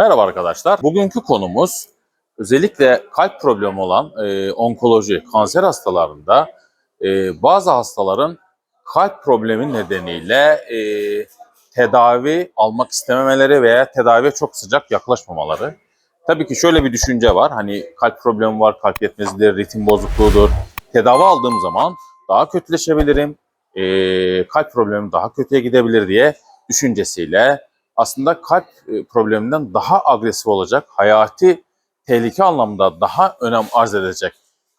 Merhaba arkadaşlar. Bugünkü konumuz özellikle kalp problemi olan e, onkoloji, kanser hastalarında e, bazı hastaların kalp problemi nedeniyle e, tedavi almak istememeleri veya tedaviye çok sıcak yaklaşmamaları. Tabii ki şöyle bir düşünce var. Hani kalp problemi var, kalp yetmezliğidir, ritim bozukluğudur. Tedavi aldığım zaman daha kötüleşebilirim, e, kalp problemi daha kötüye gidebilir diye düşüncesiyle aslında kalp e, probleminden daha agresif olacak, hayati tehlike anlamında daha önem arz edecek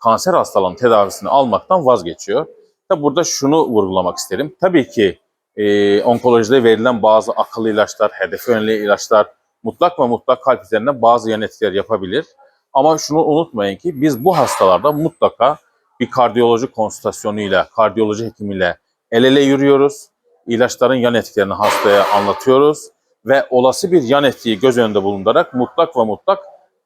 kanser hastalığının tedavisini almaktan vazgeçiyor. Tabi burada şunu vurgulamak isterim. Tabii ki e, onkolojide verilen bazı akıllı ilaçlar, hedef yöneli ilaçlar mutlak ve mutlak kalp üzerine bazı yan etkiler yapabilir. Ama şunu unutmayın ki biz bu hastalarda mutlaka bir kardiyoloji konsültasyonuyla, kardiyoloji hekimiyle el ele yürüyoruz. İlaçların yan etkilerini hastaya anlatıyoruz ve olası bir yan etkiyi göz önünde bulundurarak mutlak ve mutlak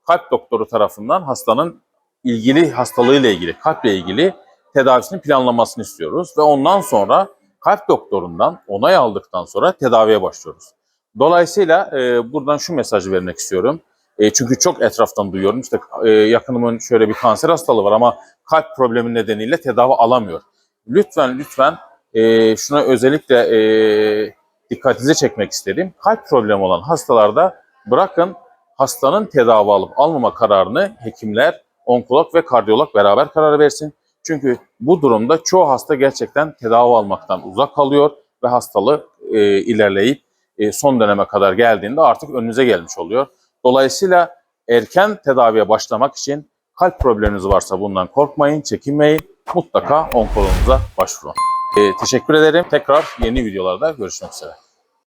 kalp doktoru tarafından hastanın ilgili hastalığıyla ilgili, kalple ilgili tedavisini planlamasını istiyoruz ve ondan sonra kalp doktorundan onay aldıktan sonra tedaviye başlıyoruz. Dolayısıyla e, buradan şu mesajı vermek istiyorum. E, çünkü çok etraftan duyuyorum. İşte e, yakınımın şöyle bir kanser hastalığı var ama kalp problemi nedeniyle tedavi alamıyor. Lütfen lütfen e, şuna özellikle e, dikkatinizi çekmek istedim. Kalp problemi olan hastalarda bırakın hastanın tedavi alıp almama kararını hekimler, onkolog ve kardiyolog beraber karar versin. Çünkü bu durumda çoğu hasta gerçekten tedavi almaktan uzak kalıyor ve hastalığı e, ilerleyip e, son döneme kadar geldiğinde artık önünüze gelmiş oluyor. Dolayısıyla erken tedaviye başlamak için kalp probleminiz varsa bundan korkmayın, çekinmeyin. Mutlaka onkoloğunuza başvurun. E, teşekkür ederim. Tekrar yeni videolarda görüşmek üzere.